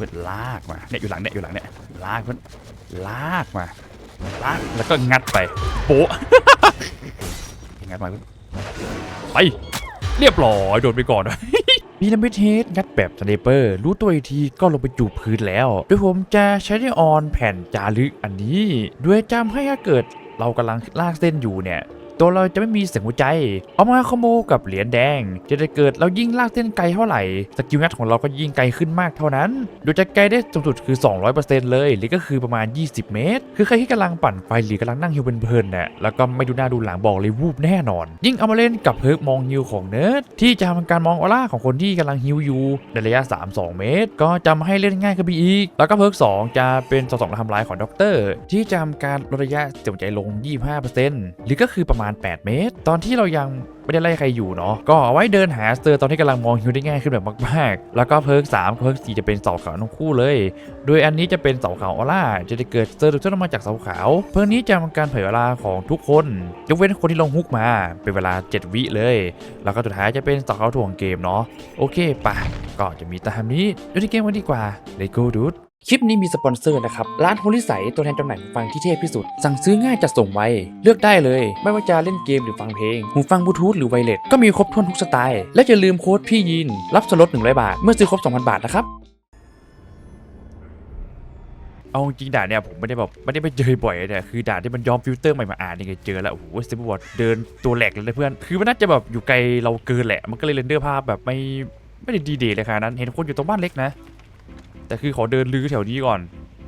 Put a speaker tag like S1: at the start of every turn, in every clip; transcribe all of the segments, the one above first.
S1: พื่อนลากมาเนี่ยอยู่หลังเนี่ยอยู่หลังเนี่ยลากเพื่อนลากมาลากแล้วก็งัดไปโป๊ะงัดมาเพื่อนไปเรียบร้อยโดนไปก่อนพีระมิดเฮดงัดแบบสไนเปอร์ รู้ตัวอีกทีก็ลงไปจูบพื้นแล้ว โดยผมจะใช้ได้ออนแผ่นจารึกอันนี้ ด้วยจำให้ถ้าเกิดเรากำลังลากเส้นอยู่เนี่ย ตัวเราจะไม่มีเสียงหัวใจ เอามาขโมกับเหรียญแดง จะได้เกิดเรายิ่งลากเส้นไกลเท่าไหร่ สกิลงัดของเราก็ยิ่งไกลขึ้นมากเท่านั้น โดยจะไกลได้สูงสุดคือ 200%เลยหรือก็คือประมาณ 20 เมตร คือใครที่กำลังปั่นไฟหรือกำลังนั่งฮิวเพลินๆเนี่ยแล้วก็ไม่ดูหน้าดูหลังบอกเลยวูบแน่นอน ยิ่งเอามาเล่นกับเพิร์กมองฮิวของเนิร์ดที่จะทำการมองออร่าของคนที่กำลังฮิวอยู่ในระยะ 3-2 เมตร ก็จะมาให้เล่นง่ายขึ้นไปอีก แล้วก็เพิร์ก2จะเป็นสองทำลายของด็อกเตอร์ที่จะทำการลดระยะเสียงใจลง 25%หรือก็คือประมาณ8 เมตร ตอนที่เรายังไม่ได้ไล่ใครอยู่เนาะก็เอาไว้เดินหาสเตอร์ตอนที่กำลังมองฮิวได้ง่ายขึ้นแบบมากๆ แล้วก็เพิร์ก3เพิร์ก4จะเป็นเสาขาวทั้งคู่เลย โดยอันนี้จะเป็นเสาขาวออร่าจะได้เกิดสเตอร์ที่มาจากเสาขาว เพิร์กนี้จะทำการเผยเวลาของทุกคนยกเว้นคนที่ลงฮุกมาเป็นเวลา 7 วิเลย แล้วก็สุดท้ายจะเป็นเสาขาวถ่วงเกมเนาะโอเคปะก็จะมีตามนี้ดูที่เกมกันดีกว่า Let's go dude คลิปนี้มีสปอนเซอร์นะครับ ร้านโฮลิสัยตัวแทนจำหน่ายหูฟังที่เทพที่สุด สั่งซื้อง่ายจัดส่งไว เลือกได้เลย ไม่ว่าจะเล่นเกมหรือฟังเพลง หูฟังบลูทูธหรือไวเลสก็มีครบถ้วนทุกสไตล์ และอย่าลืมโค้ดพี่ยิน รับส่วนลด100 บาท เมื่อซื้อครบ 2,000 บาทนะครับ เอาจริงด่านเนี่ยผมไม่ได้แบบไม่ได้ไปเจอบ่อยเนี่ยคือด่านที่มันย้อมฟิลเตอร์ใหม่มาอ่านนี่ไงเจอแล้วโอ้โหเซฟบอร์ดเดินตัวแหลกเลยนะเพื่อนคือมันน่าจะแบบอยู่ไกลเราเกินแหละมันก็เลยเรนเดอร์ภาพแบบไม่ไม่ได้ดีเดย์เลยขนาดนั้นเห็นคนอยู่ตรงบ้านเล็กนะ แต่คือขอเดินลื้อแถวนี้ก่อน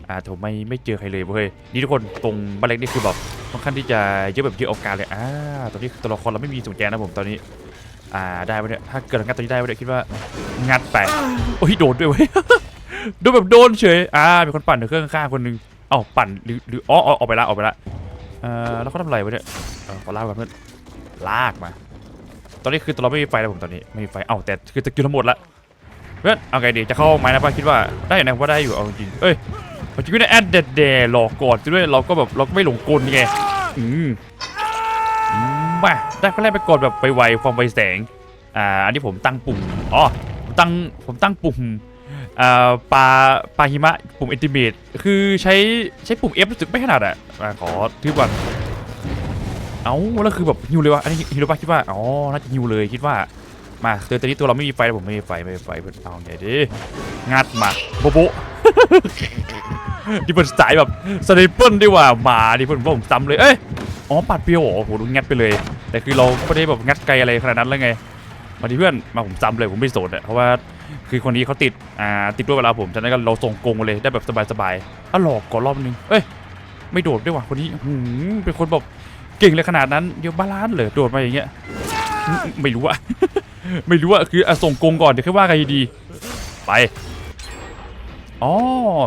S1: อ่าผมไม่ไม่เจอใครเลยเว้ย นี่ทุกคนตรงบ้านเล็กนี่คือแบบค่อนข้างที่จะเยอะแบบเยอะเอการเลย อ่า ตอนนี้ตัวละครเราไม่มีสุญแจนะผมตอนนี้ อ่า ได้ไหมเนี่ยถ้าเกิดงัดตัวนี้ได้ไหมเนี่ยคิดว่างัดไปโอ้ยโดนด้วยเว้ย โดนแบบโดนเฉย อ่า มีคนปั่นเครื่องข้างคนนึงเอ้าปั่นหรือหรืออ๋ออ๋อออกไปละออกไปละเอ่อแล้วเขาทำอะไรวะเนี่ยเออขอลากก่อนเพื่อนลากมา ตอนนี้คือตัวเราไม่มีไฟแล้วผมตอนนี้ไม่มีไฟ เอ้าแต่คือสกิลทั้งหมดละ เพื่อนเอาไงดีจะเข้าไหมนะป้าคิดว่าได้อยู่นะว่าได้อยู่เอาจริงเอ้ยเอาจริงไม่ได้แอดเดดเดหลอกก่อนด้วยเราก็แบบเราก็ไม่หลงกลไงอืมมาได้ก็แรกไปกดแบบไปไวความไวแสงอ่าอันนี้ผมตั้งปุ่มอ๋อผมตั้งผมตั้งปุ่มอ่าปลาปลาหิมะปุ่มอินติเมตคือใช้ใช้ปุ่ม F รู้สึกไม่ขนาดอะขอทืบก่อนเอ้าแล้วคือแบบฮิวเลยวะอันนี้ฮิวเลยปะคิดว่าอ๋อน่าจะฮิวเลยคิดว่า มาเตือนตอนนี้ตัวเราไม่มีไฟผมไม่มีไฟไม่มีไฟเพื่อนเอาไงดิงัดมาโบโบที่เป็นสายแบบสไนเปิลดีกว่ามาดิเพื่อนผมซ้ำเลยเอ้ยอ๋อปัดเปียวโอ้โหดูงัดไปเลย แต่คือเราไม่ได้แบบงัดไกลอะไรขนาดนั้นแล้วไงมาดิเพื่อนมาผมซ้ำเลยผมไม่สนอะเพราะว่าคือคนนี้เขาติดอ่าติดด้วยเวลาผมฉะนั้นก็เราส่งกงเลยได้แบบสบายๆอะหลอกก่อนรอบนึงเอ้ยไม่โดดด้วยว่ะคนนี้หืมเป็นคนแบบเก่งเลยขนาดนั้นเดี๋ยวบาลานซ์เลยโดดมาอย่างเงี้ยไม่รู้อะ ไม่รู้อะคืออะส่งกงก่อนเดี๋ยวค่อยว่ากันดีๆไปอ๋อ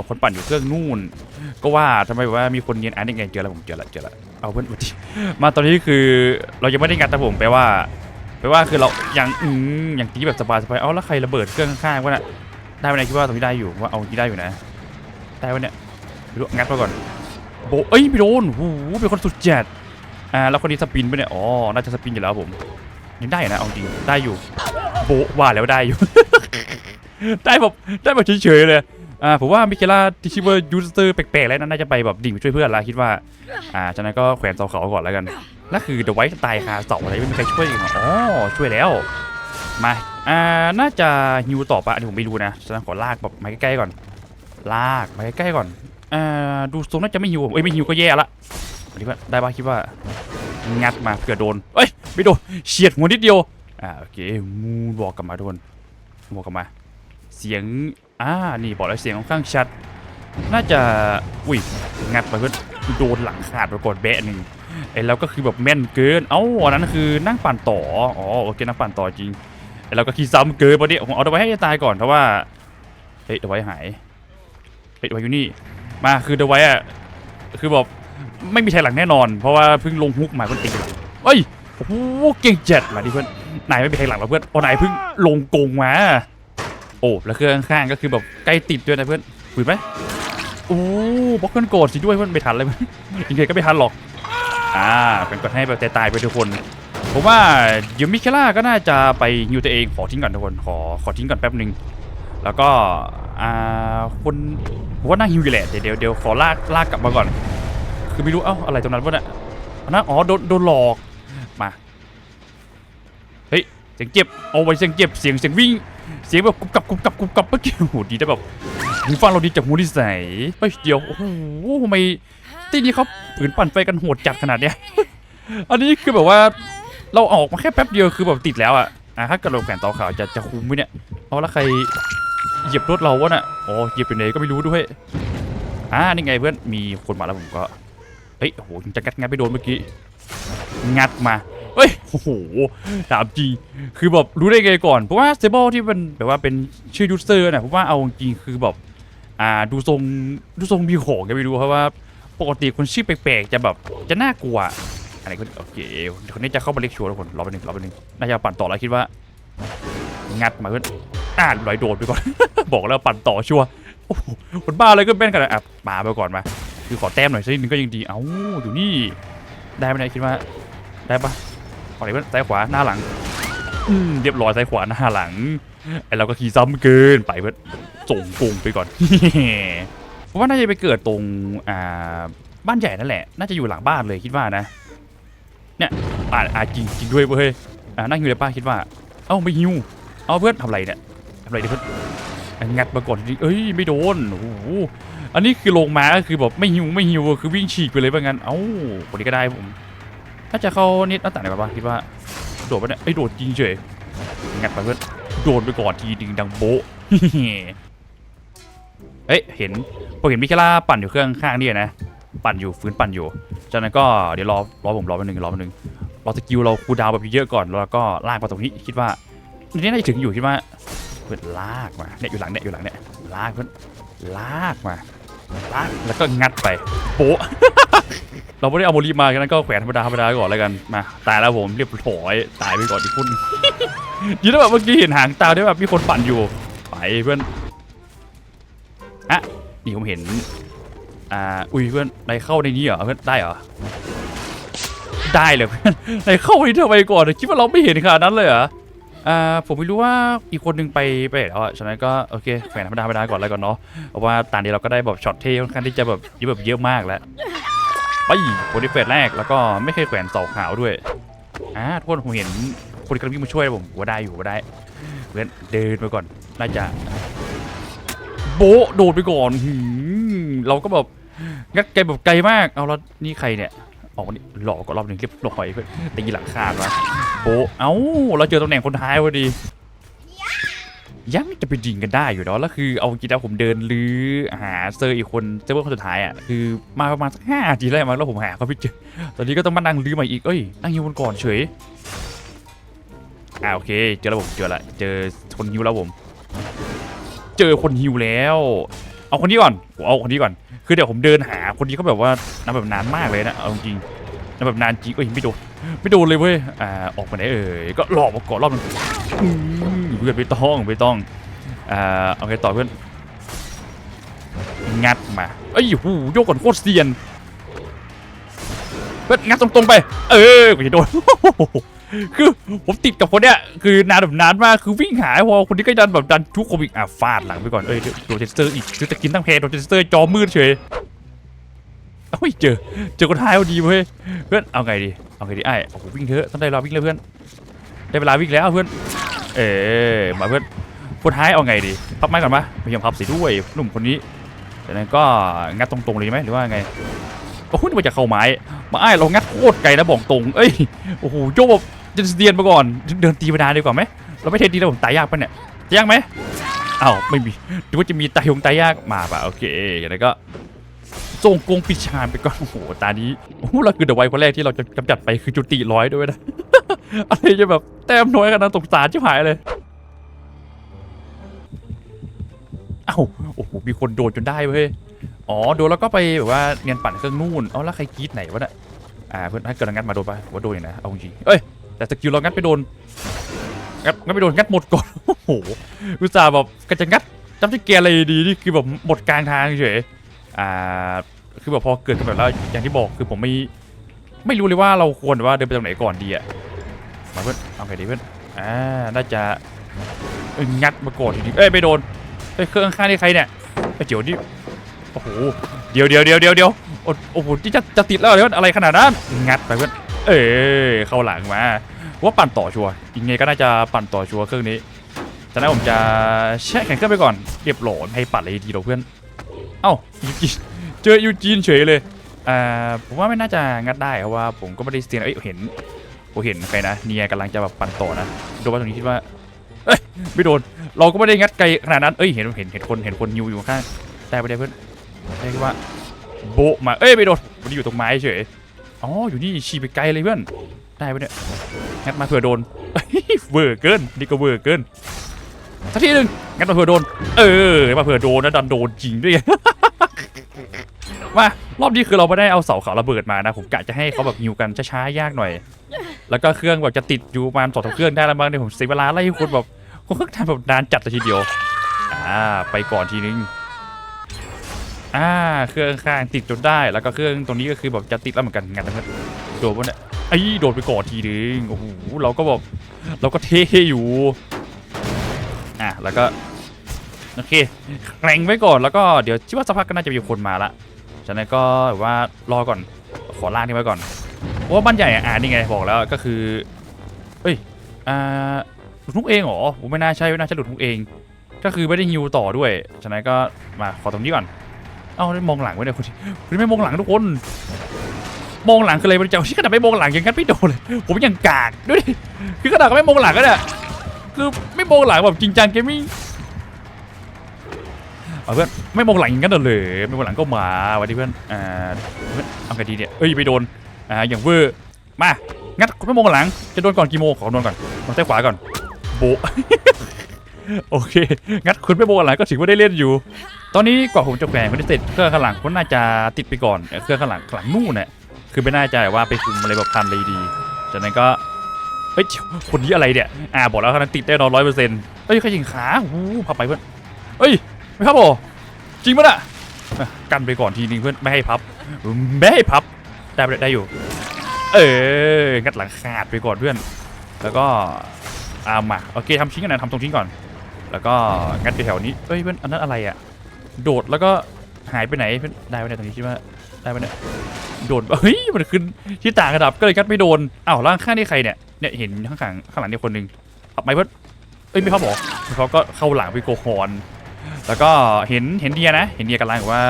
S1: คนปั่นอยู่เครื่องนู่น ก็ว่าทำไมว่ามีคนเนียนอันนี้ไงเจอแล้วผมเจอแล้วเจอแล้วเอาเพื่อนมาดิมาตอนนี้คือเรายังไม่ได้งัดแต่ผมแปลว่าแปลว่าคือเรายังอืมยังตีแบบสบายสบายเอาแล้วใครระเบิดเครื่องข้างๆวะน่ะได้ไหมเนี่ยคิดว่าตรงนี้ได้อยู่ว่าเอาที่ได้อยู่นะได้วะเนี่ยไม่รู้งัดมาก่อนโบเอ้ยไม่โดนหูเป็นคนสุดเจัดอ่าแล้วคนนี้สปินไปเนี่ยอ๋อน่าจะสปินอยู่แล้วผม ยังได้นะเอาจริงได้อยู่โบว่าแล้วได้อยู่ ได้แบบได้แบบเฉยๆเลยอ่าผมว่ามิเคล่าที่ชื่อว่ายูสเตอร์แปลกๆแล้วน่าจะไปแบบดิ่งไปช่วยเพื่อนละคิดว่าอ่าฉะนั้นก็แขวนเสาเขาก่อนแล้วกันแล้วคือเดอะไวท์ตายคาเสาอะไรไม่มีใครช่วยอีกเหรออ๋อช่วยแล้วมาอ่าน่าจะฮิวต่อปะอันนี้ผมไม่รู้นะฉะนั้นขอลากแบบมาใกล้ๆก่อน ลากมาใกล้ๆก่อนอ่าดูทรงน่าจะไม่ฮิวเอ้ยไม่ฮิวก็แย่ละ อันนี้ว่าได้ปะคิดว่า งัดมาเผื่อโดนเอ้ยไม่โดนเฉียดหัวนิดเดียวอ่าโอเคมูบอกกลับมาทุกคนบอกกลับมา เสียงอ่านี่บอกแล้วเสียงค่อนข้างชัด น่าจะอุ้ยงัดไปเพื่อนโดนหลังขาดไปก่อนแบะหนึ่งไอ้แล้วก็คือแบบแม่นเกิน เอ้าอันนั้นคือนั่งปั่นต่ออ๋อโอเคนั่งปั่นต่อจริงไอ้เราก็ขี่ซ้ำเกินพอดีผมเอาเอาไว้ให้ตายก่อนเพราะว่าเฮ้ยเดไว้หายเฮ้ยเดไว้อยู่นี่มาคือเดไว้อะคือแบบ ไม่มีใครหลังแน่นอน เพราะว่าเพิ่งลงฮุกมาเพื่อนตีหลังเอ้ยโอ้โหเก่งเจัดมาดิเพื่อนนายไม่มีใครหลังเราเพื่อนเพราะนายเพิ่งลงกงมาโอ้แล้วเครื่องข้างๆก็คือแบบใกล้ติดด้วยนะเพื่อนคุยไหมโอ้บล็อกเกินโกรธสิด้วยเพื่อนไม่ทันเลยเพื่อนจริงๆก็ไม่ทันหรอกอ่าเป็นกดให้แบบตายไปทุกคนผมว่าเดี๋ยวมิเคล่าก็น่าจะไปฮิวตัวเองขอทิ้งก่อนทุกคนขอขอทิ้งก่อนแป๊บหนึ่งแล้วก็อ่าคนผมว่าน่าหิวอยู่แหละเดี๋ยวเดี๋ยวเดี๋ยวขอลากลากกลับมาก่อน คือไม่รู้เอ้าอะไรตรงนั้นวะเนี่ยนนั้นอ๋อโดนโดนหลอกมาเฮ้ยเสียงเจ็บเอาไว้เสียงเจ็บเสียงเสียงวิ่ง เสียงแบบกุบกับกุบกับกุบกับเมื่อกี้โอ้โหดีแต่แบบหูฟังเราดีจากหูนิสัยเฮ้ยเดี๋ยวโอ้โหทำไมที่นี่เขาฝืนปั่นไฟกันโหดจัดขนาดเนี้ยอันนี้คือแบบว่าเราออกมาแค่แป๊บเดียวคือแบบติดแล้วอะอะถ้าเกิดเราแขวนต่อขาวจะจะคุ้มไหมเนี่ยเอาล้วใครเหยียบรถเราวะน่ะอ๋อเหยียบอยู่ไหนก็ไม่รู้ด้วยอ่านี่ไงเพื่อนมีคนมาแล้วผมก็ ฮ้ยโหจะงัดงัดไปโดนเมื่อกี้ งัดมาเฮ้ยโอ้โหถามจริงคือแบบรู้ได้ไงก่อน เพราะว่าเซเบิลที่เป็นแบบว่าเป็นชื่อยูเซอร์น่ะผมว่าเอาจริงคือแบบอ่าดูทรงดูทรงมีของแกไม่รู้เพราะว่า ปกติคนชื่อแปลกๆจะแบบจะน่ากลัวอันนี้ก็โอเคคนนี้จะเข้ามาเล็กชัวร์ทุกคนรอไปหนึ่งรอไปหนึ่งน่าจะปั่นต่อแล้วคิดว่า งัดมาเพื่อนอ่านลอยโดดไปก่อน บอกแล้วปั่นต่อชัวร์โอ้โหคนบ้าอะไรก็เป็นกันอะมาไปก่อนมา คือขอแต้มหน่อยสักนิดนึงก็ยังดี เอ้าอยู่นี่ ได้ไหมเนี่ยคิดว่า ได้ปะเอาไหนเพื่อนซ้ายขวาหน้าหลัง อืมเรียบร้อยซ้ายขวาหน้าหลัง ไอเราก็ขี่ซ้ำเกินไปเพื่อนส่งกงไปก่อนเพราะว่าน่าจะไปเกิดตรงอ่าบ้านใหญ่นั่นแหละ น่าจะอยู่หลังบ้านเลยคิดว่านะ เนี่ยอ่าอ่าจริงจริงด้วยเว้ยอ่านั่งอยู่เลยป้าคิดว่า เอ้าไม่หิว เอาเพื่อนทำไรเนี่ยทำไรดีเพื่อนงัดมาก่อนเอ้ยไม่โดน โอ้โห อันนี้คือลงมาก็คือแบบไม่หิวไม่หิวคือวิ่งฉีกไปเลยว่างั้นเอ้าคนนี้ก็ได้ผมถ้าจะเข้านิดน้าต่างไหนบ้างคิดว่าโดดไปเนี่ยไอ้โดดจริงเฉยงัดไปเพื่อนโดนไปก่อนทีดึงดังโบะเอ้ยเห็นผมเห็นมิคาร่าปั่นอยู่เครื่องข้างนี่นะปั่นอยู่ฟื้นปั่นอยู่จากนั้นก็เดี๋ยวรอรอผมรอแป๊บนึงรอแป๊บนึงรอสกิลเราคูดาวแบบเยอะก่อนแล้วก็ลากมาตรงนี้คิดว่าอันนี้น่าจะถึงอยู่คิดว่าเพื่อนลากมาเนี่ยอยู่หลังเนี่ยอยู่หลังเนี่ยลากเพื่อนลากมา แล้วก็งัดไปโป๊ะเราไม่ได้เอาโมลีมากันนั้นก็แขวนธรรมดาธรรมดาก่อนแล้วกันมาตายแล้วผมเรียบร้อยตายไปก่อนที่คุณยี่แล้วแบบเมื่อกี้เห็นหางตาด้แบบมีคนปั่นอยู่ ไปเพื่อนอะนี่ผมเห็นอ่าอุ้ยเพื่อนนายเข้าในนี้เหรอเพื่อนได้เหรอได้เลยเพื่อนนายเข้าไปทำไมก่อนคิดว่าเราไม่เห็นขนาดนั้นเลยเหรอ อ่าผมไม่รู้ว่าอีกคนหนึงไปไปแล้วอะฉะนั้นก็โอเคแขวนธรรมดาธรรมดาก่อนแล้วกันเนาะเพราะว่าตอนนี้เราก็ได้แบบช็อตเท่ค่อนข้างที่จะแบบเยอะแบบเยอะมากแล้วไปโปรดิเฟตแรกแล้วก็ไม่เคยแขวนเสาขาวด้วยอ่าทุกคนผมเห็นคนกำลังวิ่งมาช่วยผมว่าได้อยู่ว่าได้เพื่อนเดินไปก่อนน่าจะ โบโดดไปก่อนเราก็แบบงัดไกลแบบไกลมากเอาแล้วนี่ใครเนี่ย ออกมานี่หลอกก็รอบหนึ่งเรียบร้อยเพื่อนตีหลังคาดมาโบะเอ้าเราเจอตำแหน่งคนท้ายพอดียังจะไปยิงกันได้อยู่เนาะแล้วคือเอาจริงแล้วผมเดินลื้อหาเซอร์อีกคนเซอร์เวอร์คนสุดท้ายอะคือมาประมาณสักห้าทีแรกมาแล้วผมหาเขาไม่เจอตอนนี้ก็ต้องมานั่งลื้อใหม่อีกเอ้ยนั่งยิงคนก่อนเฉยอ่าโอเค เจอแล้วผมเจอละเจอคนยิวแล้วผม เจอคนฮิวแล้ว เอาคนนี้ก่อนเอาคนนี้ก่อน คือเดี๋ยวผมเดินหาคนนี้เขาแบบว่านานแบบนานมากเลยนะเอาจริงนานแบบนานจริงเอ้ยไม่โดนไม่โดนเลยเว้ยอ่าออกมาไหนเอ่ยก็หลอกมาก่อนรอบนึงอืมเพื่อนไม่ต้องไม่ต้องอ่าเอาไงต่อเพื่อนงัดมาเอ้ยหูโยกก่อนโคตรเซียนเพื่อนงัดตรงๆไป เออกูจะโดน คือผมติดกับคนเนี้ยคือนานแบบนานมากคือวิ่งหายพอคนนี้ก็ดันแบบดันทุกโควิดอะฟาดหลังไปก่อนเอ้ยโดนเทสเตอร์อีกคือจะกินทั้งเพจโดนเทสเตอร์จอมืดเฉยเอ้ยเจอเจอคนท้ายพอดีเว้ยเพื่อนเอาไงดีเอาไงดีไอ้โอ้โหวิ่งเถอะต้องได้เวลาวิ่งแล้วเพื่อนได้เวลาวิ่งแล้วเพื่อน เออมาเพื่อนคนท้ายเอาไงดีพับไม้ก่อนปะพยายามพับสีด้วยหนุ่มคนนี้จากนั้นก็งัดตรงๆเลยไหมหรือว่าไง โอ้โหนี่มันจะเข้าไม้มาไอ้เรางัดโคตรไกลนะบอกตรง เอ้ยโอ้โหโยกจะเดียนมาก่อนเดินตีธรรมดาดีกว่าไหมเราไม่เทดีแล้วผมตายยากปะเนี่ยจะยากไหมอ้าวไม่มีดูว่าจะมีตายงตายยากมาปะโอเคอย่างนั้นก็ส่งกงปิชานไปก่อนโอ้โหตานี้โอ้เราคือเดอะไวคนแรกที่เราจะกำจัดไปคือจุติร้อยด้วยนะอะไรจะแบบแต้มน้อยขนาดนั้นสงสารชิบหายเลยเอ้าโอ้โหมีคนโดนจนได้เว้ย อ๋อโดนแล้วก็ไปแบบว่าเนียนปั่นเครื่องนู่นอ๋อแล้วใครกรีดไหนวะเนี่ยอ่าเพื่อนถ้าเกิดงัดมาโดนปะว่าโดนอย่างนะเอาจริงเอ้ยแต่สกิลเรางัดไปโดนงัดงัดไปโดนงัดหมดก่อนโอ้โหอุตส่าห์แบบก็จะงัดจำที่เกียร์อะไรดีนี่คือแบบหมดกลางทางเฉยอ่าคือแบบพอเกิดขึ้นแบบแล้วอย่างที่บอกคือผมไม่ไม่รู้เลยว่าเราควรว่าเดินไปตรงไหนก่อนดีอะมาเพื่อนเอาไงดีเพื่อนอ่าน่าจะงัดมาก่อนจริงๆเอ้ยไม่โดนเอ้ยเครื่องข้างนี่ใครเนี่ยไอเดี๋ยวนี่ โอ้โหเดี๋ยวเดี๋ยวเดี๋ยวเดี๋ยวเดี๋ยวโอ้โหที่จะจะติดแล้วเหรอเพื่อนอะไรขนาดนั้นงัดไปเพื่อนเอ้ยเข้าหลังมาว่าปั่นต่อชัวร์ยังไงก็น่าจะปั่นต่อชัวร์เครื่องนี้จากนั้นผมจะแช่แข็งเครื่องไปก่อนเรียบร้อยให้ปั่นเลยทีเดียวเพื่อนเอ้ายูจีนเจอยูจีนเฉยเลยอ่าผมว่าไม่น่าจะงัดได้เพราะว่าผมก็ไม่ได้เซียนเอ้ยเห็นผมเห็นใครนะเนียกำลังจะแบบปั่นต่อนะโดนว่าตรงนี้คิดว่าเอ้ยไม่โดนเราก็ไม่ได้งัดไกลขนาดนั้นเอ้ยเห็นเห็นเห็นคนเห็นคนยิวอยู่ข้างได้ไปได้เพื่อน ได้ว่าโบมา เอ้ยไม่โดนวันนี้อยู่ตรงไม้เฉย อ๋อ อยู่นี่ฉีไปไกลเลยเพื่อน ได้ไปเนี่ยงัดมาเผื่อโดน เวอร์เกิน นี่ก็เวอร์เกินสักทีหนึ่งงัดมาเผื่อโดน เออ มาเผื่อโดนนะดันโดนจริงด้วยมารอบนี้คือเราไม่ได้เอาเสาเขาระเบิดมานะ ผมกะจะให้เขาแบบยิวกันช้าๆยากหน่อย แล้วก็เครื่องแบบจะติดอยู่ประมาณสองสาเครื่องได้แล้วบ้างเนี่ยผมเสียเวลาไล่คุณแบบผมก็ทำแบบนานจัดเลยทีเดียว อ่า ไปก่อนทีนึง อ่าเครื่องข้างติดจนได้แล้วก็เครื่องตรงนี้ก็คือแบบจะติดแล้วเหมือนกันงานนั้นโดนปะเนี่ยไอ้โดนไปก่อนทีนึงโอ้โหเราก็แบบเราก็เท่อยู่อะแล้วก็โอเคแกร่งไว้ก่อนแล้วก็เดี๋ยวคิดว่าสักพักก็น่าจะมีคนมาละจากนั้นก็ว่ารอก่อนขอล่างนี่ไว้ก่อนเพราะว่าบ้านใหญ่อะอ่านี่ไงบอกแล้วก็คือเอ้ยอ่าหลุดทุกเองเหรอผมไม่น่าใช่ไม่น่าใช่หลุดทุกเอง ก็คือไม่ได้ฮิวต่อด้วยฉะนั้นก็มาขอตรงนี้ก่อน เอ้าได้มองหลังไว้เนี่ยคุณคุณไม่มองหลังทุกคน มองหลังคืออะไรมันจะที่ขนาดไม่มองหลังยังงั้นไม่โดนเลยผมยังกากด้วยคือขนาดก็ไม่มองหลังก็เนี่ยคือไม่มองหลังแบบจริงจังเกมมิ่งเอาเพื่อนไม่มองหลังงั้นเลยไม่มองหลังก็มาวันนี้เพื่อนอ่าเพื่อนเอาไงดีเนี่ยเอ้ยไปโดนอ่าอย่างเวอร์มางัดคุณไม่มองหลังจะโดนก่อนกี่โมงขอโดนก่อนมองซ้ขวาก่อนโบโอเค งัดคุณไม่โบกอะไรก็ถือว่าได้เล่นอยู่ ตอนนี้กว่าผมจะแขวนไม่ได้เสร็จเครื่องข้างหลังก็น่าจะติดไปก่อนเครื่องข้างหลังข้างหลังนู่นเนี่ยคือไม่น่าจะว่าไปคุมอะไรแบบพันเลยดี จากนั้นก็เฮ้ยคนนี้อะไรเนี่ยอ่าบอกแล้วคนนั้นติดแน่นอนร้อยเปอร์เซ็นต์เฮ้ยใครยิงขาหูพับไปเพื่อนเฮ้ยไม่พับหรอจริงปะน่ะอะกันไปก่อนทีนึงเพื่อนไม่ให้พับไม่ให้พับได้ไปได้อยู่ เอองัดหลังขาดไปก่อนเพื่อน แล้วก็เอามาโอเคทำชิ้นกันนะทำตรงชิ้นก่อน แล้วก็งัดไปแถวนี้เอ้ยเพื่อนอันนั้นอะไรอะ โดดแล้วก็หายไปไหนได้ไปไหนตรงนี้คิดว่าได้ไปเนี่ยโดดเฮ้ยมันขึ้นที่ต่างระดับก็เลยงัดไม่โดนอ้าวแล้วข้างนี่ใครเนี่ยเนี่ยเห็นข้างๆข้างหลังนี่คนหนึ่งขับไหมเพื่อนเอ้ยไม่เขาบอกเขาก็เข้าหลังไปโกฮอนแล้วก็เห็นเห็นเดียนะ เห็นเดียกำลังว่า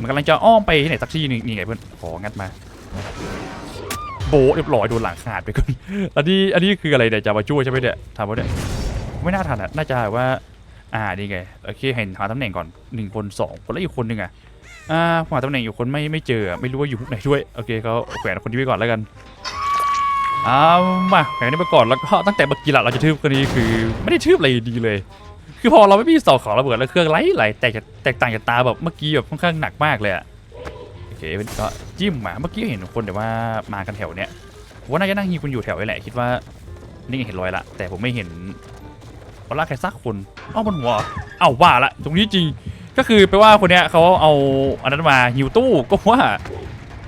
S1: มันกำลังจะอ้อมไปที่ไหนสักที่นึงนี่ไงเพื่อนของัดมา โบเรียบร้อยโดนหลังขาดไปก่อนอันนี้อันนี้คืออะไรเนี่ยจะมาช่วยใช่ไหมเนี่ยทำวะเนี่ยไม่น่าทันอะน่าจะว่า อ่านี่ไงโอเคเห็นหาตำแหน่งก่อนหนึ่งคนสองคนแล้วอีกคนหนึ่งอะอ่าหาตำแหน่งอยู่คนไม่ไม่เจอไม่รู้ว่าอยู่พวกไหนด้วยโอเคเขาแขวนคนนี้ไว้ก่อนแล้วกันเอามาแขวนนี้ไปก่อนแล้วก็ตั้งแต่เมื่อกี้ละเราจะทืบคนนี้คือไม่ได้ทืบอะไรดีเลย คือพอเราไม่มีเสาของระเบิดแล้วเครื่องไหลไหลแตกแตกต่างจากตาแบบเมื่อกี้แบบค่อนข้างหนักมากเลยอะโอเคก็จิ้มมาเมื่อกี้เห็นคนแต่ว่ามากันแถวเนี้ยว่าน่าจะนั่งยิงคนอยู่แถวนี้แหละคิดว่านี่ไงเห็นรอยละแต่ผมไม่เห็น วลาใครสักคนเอ้าบนหัวเอ้าว่าละตรงนี้จริง ก็คือแปลว่าคนเนี้ยเขาเอาอันนั้นมาหิวตู้ก็ว่า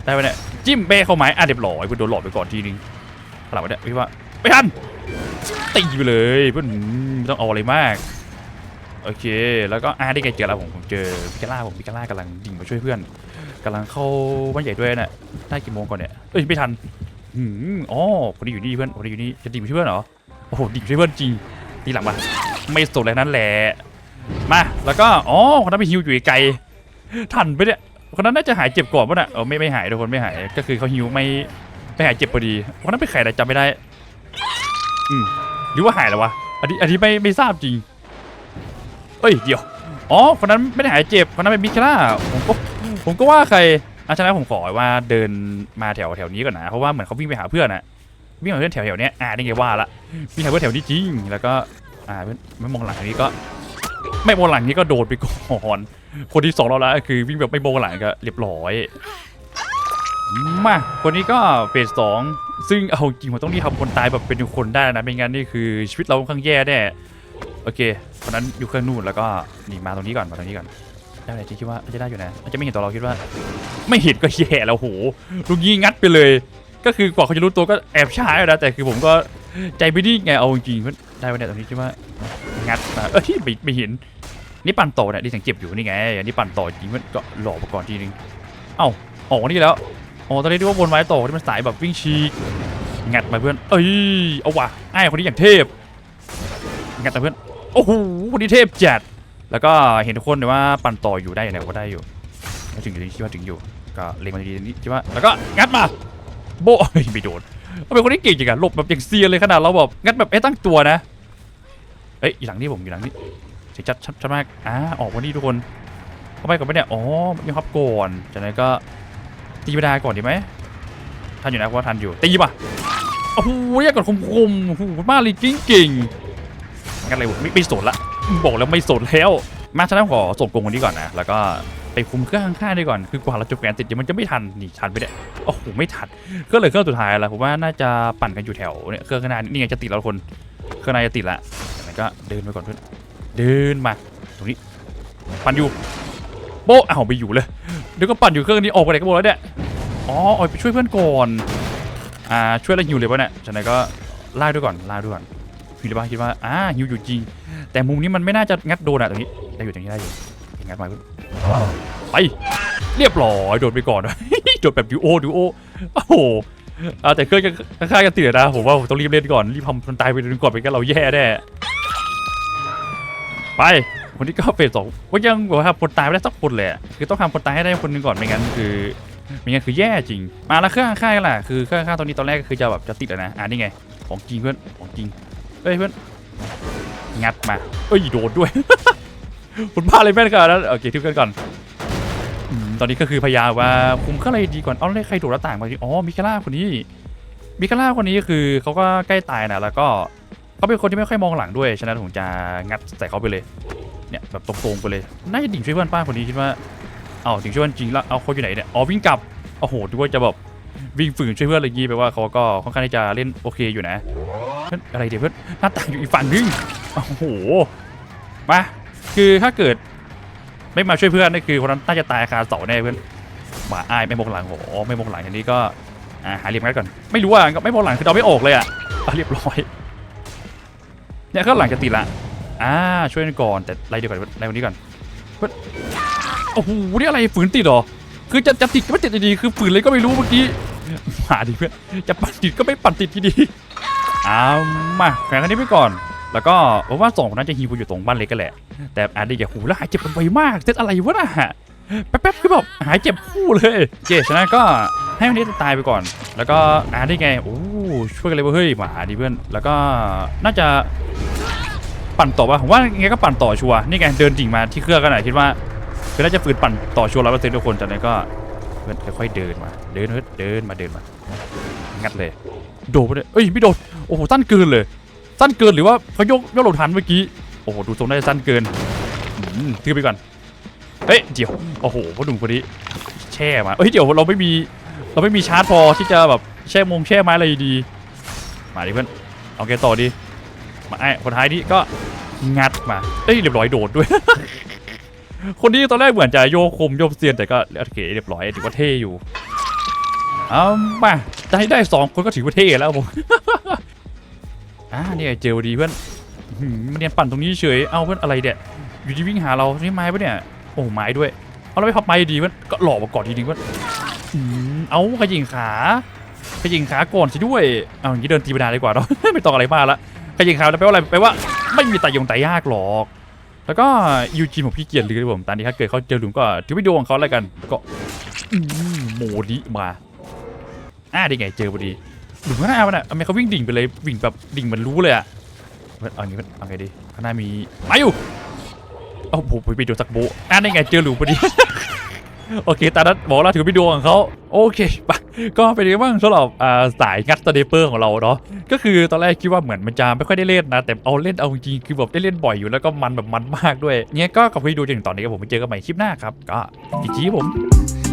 S1: ได้ไปเนี่ยจิ้มเบ้เข้าไม้อะเรียบร้อยเพื่อนโดนหลอกไปก่อนทีนึงหลังไปเนี่ยพี่ว่าไม่ทันตีไปเลยเพื่อนไม่ต้องเอาอะไรมากโอเค แล้วก็อ่าได้ไงเจอแล้วผมผมเจอพิกาล่าผมพิกาล่ากำลังดิ่งมาช่วยเพื่อนกำลังเข้าบ้านใหญ่ด้วยน่ะได้กี่โมงก่อนเนี่ยเอ้ยไม่ทันหืมอ๋อคนนี้อยู่นี่เพื่อนคนนี้อยู่นี่จะดิ่งมาช่วยเพื่อนเหรอโอ้โหดิ่งช่วยเพื่อนจริง ตีหลังมาไม่สนเลยนั้นแหละ มาแล้วก็อ๋อคนนั้นไปฮิวอยู่ไกลทันไปเนี่ยคนนั้นน่าจะหายเจ็บก่อนป่ะน่ะเออไม่ไม่หายทุกคนไม่หายก็คือเขาฮิวไม่ไม่หายเจ็บพอดีคนนั้นไปนใครแต่จำไม่ได้อืมหรือว่าหายแล้ววะอันนี้อันนี้ไม่ไม่ทราบจริง เอ้ยเดี๋ยวอ๋อคนนั้นไม่ได้หายเจ็บคนนั้นเป็นมิคล่าผมก็ผมก็ว่าใครอาฉะนั้นผมขอว่าเดินมาแถวแถวนี้ก่อนนะเพราะว่าเหมือนเขาวิ่งไปหาเพื่อนอะ วิ่งหาเพื่อนแถวๆเนี้ยอ่านี่ไงว่าละวิ่งหาเพื่อนแถวนี้จริงแล้วก็อ่าเพื่อนไม่มองหลังนี้ก็ ไม่มองหลังนี้ก็โดดไปก่อนคนที่สองเราละคือวิ่งแบบไม่มองหลังก็เรียบร้อยมาคนนี้ก็เฟสสองซึ่งเอาจริงผมต้องรีบทำคนตายแบบเป็นคนได้นะไม่งั้นนี่คือชีวิตเราค่อนข้างแย่แน่โอเคคนนั้นอยู่เครื่องนู่นแล้วก็นี่มาตรงนี้ก่อนมาตรงนี้ก่อนได้เลยที่คิดว่าจะได้อยู่นะจจะไม่เห็นตัวเราคิดว่า ไม่เห็นก็แย่แล้วโหลูกยี่งัดไปเลย ก็คือกว่าเขาจะรู้ตัวก็แอบช้าแล้วนะแต่คือผมก็ใจไม่ดีไงเอาจริงได้ไปเนี่ยตรงนี้คิดว่างัดมาเอ้ยไม่ไม่เห็นนี่ปั่นต่อเนี่ยที่สังเก็บอยู่นี่ไงอันนี้ปั่นต่อจริงมันก็หลอกมาก่อนทีนึงเอ้าออกนี่แล้วอ๋อตอนนี้ดูว่าวนไว้ต่อที่มันสายแบบวิ่งฉีกงัดมาเพื่อน เอ้ยเอาว่ะไอ้คนนี้อย่างเทพงัดแต่เพื่อนโอ้โหคนนี้เทพจัดแล้วก็เห็นทุกคนเลยว่าปั่นต่ออยู่ได้อย่างไรก็ได้อยู่ถึงอยู่ที่ว่าถึงอยู่ก็เล็งมาดีๆนี่คิดว่าแล้วก็งัดมา โบไม่โดนเขาเป็นคนที่เก่งจริงอะหลบแบบอย่างเซียนเลยขนาดเราแบบงัดแบบไอ้ตั้งตัวนะเอ้ยอยู่หลังนี่ผมอยู่หลังนี่เสียชัดชัดชัดมากอ่าออกวันนี้ทุกคนเข้าไปก่อนไหมเนี่ยอ๋อยังครับก่อนจากนั้นก็ตีไปดาก่อนดีไหมทันอยู่นะเพราะว่าทันอยู่ตีป่ะโอ้โหเรียกก่อนคมคมโอ้โหมากเลยเก่งเก่งๆงั้นอะไรวะไม่ไม่สนละบอกแล้วไม่สนแล้ว มาฉะนั้นขอส่งกงคนนี้ก่อนนะแล้วก็ ไปคุมเครื่องข้างๆดีก่อน คือกว่าเราจบแกนติดเดี๋ยวมันจะไม่ทันนี่ทันไปเนี่ยโอ้โหไม่ทันก็เลยเครื่องสุดท้ายแล้วผมว่าน่าจะปั่นกันอยู่แถวเนี่ยเครื่องข้างหน้านี่ไงจะติดแล้วคนเครื่องในจะติดละจากนั้นก็เดินไปก่อนเพื่อนเดินมาตรงนี้ ปั่นอยู่โป๊ะอ้าไปอยู่เลยเดี๋ยวก็ปั่นอยู่เครื่องนี้ออกไปไหนกันหมดแล้วเนี่ยอ๋อออกไปช่วยเพื่อนก่อนอ่าช่วยแล้วฮิวเลยป่ะเนี่ยฉะนั้นก็ลากด้วยก่อนลากด้วยก่อนฮิวเลยป่ะคิดว่าอ่าฮิวอยู่จริงแต่มุมนี้มันไม่น่าจะงัดโดนอะตรงนี้ได้อยู่ตรงนี้ได้อยู่งัดมาเพื่อน ไป เรียบร้อยโดนไปก่อน โดนแบบดูโอดูโอโอ้โหแต่เครื่องค่อนข้างจะติดนะผมว่าผมต้องรีบเล่นก่อนรีบทำมันตายไปก่อนไปกันเราแย่แน่ไปคนที่ก็เฟสสองก็ยังแบบว่าคนตายไม่ได้สักคนเลยอะคือต้องทำคนตายให้ได้คนนึงก่อนไม่งั้นคือไม่งั้นคือแย่จริง มาแล้วเครื่องข้างๆกันแหละคือเครื่องข้างตอนนี้ตอนแรกก็คือจะแบบจะติดแล้วนะอ่านี่ไงของจริงเพื่อนของจริงเฮ้ยเพื่อนงัดมาเอ้ยโดนด้วย คุณพลาดเลยแม่นกันนโอเคทึบกันก่อนอืมตอนนี้ก็คือพยายามว่าคุมเครื่องอะไรดีก่อนเอาเลยใครโดดหน้าต่างมาดิอ๋อมิคาร่าคนนี้มิคาร่าคนนี้คือเขาก็ใกล้ตายนะแล้วก็เขาเป็นคนที่ไม่ค่อยมองหลังด้วยฉะนั้นผมจะงัดใส่เขาไปเลยเนี่ยแบบตรงๆไปเลยน่าจะดิ่งช่วยเพื่อนป้าคนนี้คิดว่าเอาดิ่งช่วยเพื่อนจริงแล้วเอาเขาอยู่ไหนเนี่ยอ๋อวิ่งกลับโอ้โหดูว่าจะแบบวิ่งฝืนช่วยเพื่อนอะไรงี้แปลว่าเขาก็ค่อนข้างที่จะเล่นโอเคอยู่นะอนอะไรเดี๋ยวเพื่อนหน้าต่างอยู่อีกฝั่งนึงโอ้โหมา คือถ้าเกิดไม่มาช่วยเพื่อนนี่คือคนนั้นน่าจะตายคาเสาแน่เพื่อนมาอายไม่มองหลังโอ้โหไม่มองหลังอันนี้ก็อ่าหาเหลี่ยมงัดก่อนไม่รู้อะก็ไม่มองหลังคือเราไม่ออกเลยอะอะเรียบร้อยเนี่ยข้าหลังจะติดละอ่าช่วยกันก่อนแต่ไล่เดียวก่อนไล่วันนี้ก่อนเฮ้ยโอ้โหนี่อะไรฝืนติดหรอคือจะจะติดก็ไม่ติดดีคือฝืนเลยก็ไม่รู้เมื่อกี้หาดิเพื่อนจะปั่นติดก็ไม่ปั่นติดทีดีเอามาแข่งคันนี้ไปก่อน แล้วก็ผมว่าสองคนนั้นจะฮีบูอยู่ตรงบ้านเล็กกันแหละ แต่อาร์ดีแกหูแล้วหายเจ็บกันไวมากเซตอะไรวะน่ะแป๊บๆคือแบบหายเจ็บคู่เลยเจฉะนั้นก็ให้วันนี้ตายไปก่อน แล้วก็อาร์ได้ไงโอ้ช่วยกันเลยเว้ยเฮ้ยมาดีเพื่อนแล้วก็น่าจะปั่นต่อว่าผมว่าไงก็ปั่นต่อชัวร์นี่ไงเดินดิ่งมาที่เครื่องกันหน่อยคิดว่าคือน่าจะฝืนปั่นต่อชัวร์ร้อยเปอร์เซ็นต์ทุกคนจากนั้นก็เพื่อนค่อยๆเดินมาเดินเฮ้ยเดินมาเดินมางัดเลยโดดไปเลยเอ้ยไม่โดดโอ้โหสั้นเกินเลย สั้นเกินหรือว่าเขายกยกหลบทันเมื่อกี้ โอ้โหดูทรงได้สั้นเกินอืมถือไปก่อน เฮ้ยเดี๋ยว โอ้โหพ่อหนุ่มคนนี้ แช่มาเอ้ยเดี๋ยวเราไม่มีเราไม่มีชาร์จพอที่จะแบบแช่มงแช่ไม้อะไรดี มาดิเพื่อน เอาแกต่อดี มาไอ้คนท้ายนี้ก็งัดมาเอ้ยเรียบร้อยโดดด้วย คนนี้ตอนแรกเหมือนจะโยกคมโยกเซียนแต่ก็โอเคเรียบร้อยถือว่าเท่อยู่เอามาจะให้ได้สองคนก็ถือว่าเท่แล้วผม อ่าเนี่ยเจลดีเพื่อนมันเนี่ยปั่นตรงนี้เฉย เอาเพื่อนอะไรเนี่ยอยู่ที่วิ่งหาเรานี่ไม้ปะเนี่ย โอ้ไม้ด้วย เอาเราไปพับไม้ดีเพื่อน ก็หลอกมาก่อนทีนึงเพื่อนเอาขยิงขาขยิงขาก่อนสิด้วย เอาอย่างนี้เดินตีบดาดีกว่าเนาะไม่ต้องอะไรมากละขยิงขาวแปลว่าอะไรแปลว่าไม่มีตายงตายยากหรอก แล้วก็ยูจีผมพี่เกียรติเลือผมตอนนี้ถ้าเกิดเขาเจอหลุมก็ถือวิดีโอของเขาแล้วกัน ก็โมดิมาอ่าได้ไงเจอพอดี หลุมข้างหน้ามันอะทำไมเขาวิ่งดิ่งไปเลยวิ่งแบบดิ่งเหมันรู้เลยอะเฮ้ยเอางี้เอาไงดีข้างหน้ามีมาอยู่เอาผมไปดูสักโบอ่าได้ไงเจอหลุมพอดีโอเคตอนนั้นบอกแล้วถือวิดีโอของเขาโอเคไปก็เป็นยังไงบ้างสำหรับสายงัดสเตเปอร์ของเราเนาะก็คือตอนแรกคิดว่าเหมือนมันจะไม่ค่อยได้เล่นนะ แต่เอาเล่นเอาจริงคือแบบได้เล่นบ่อยอยู่แล้วก็มันแบบมันมากด้วยเนี่ยก็ขอบคุณดูจนถึงตอนนี้ครับผมไปเจอกันใหม่คลิปหน้าครับก็จีจีผม「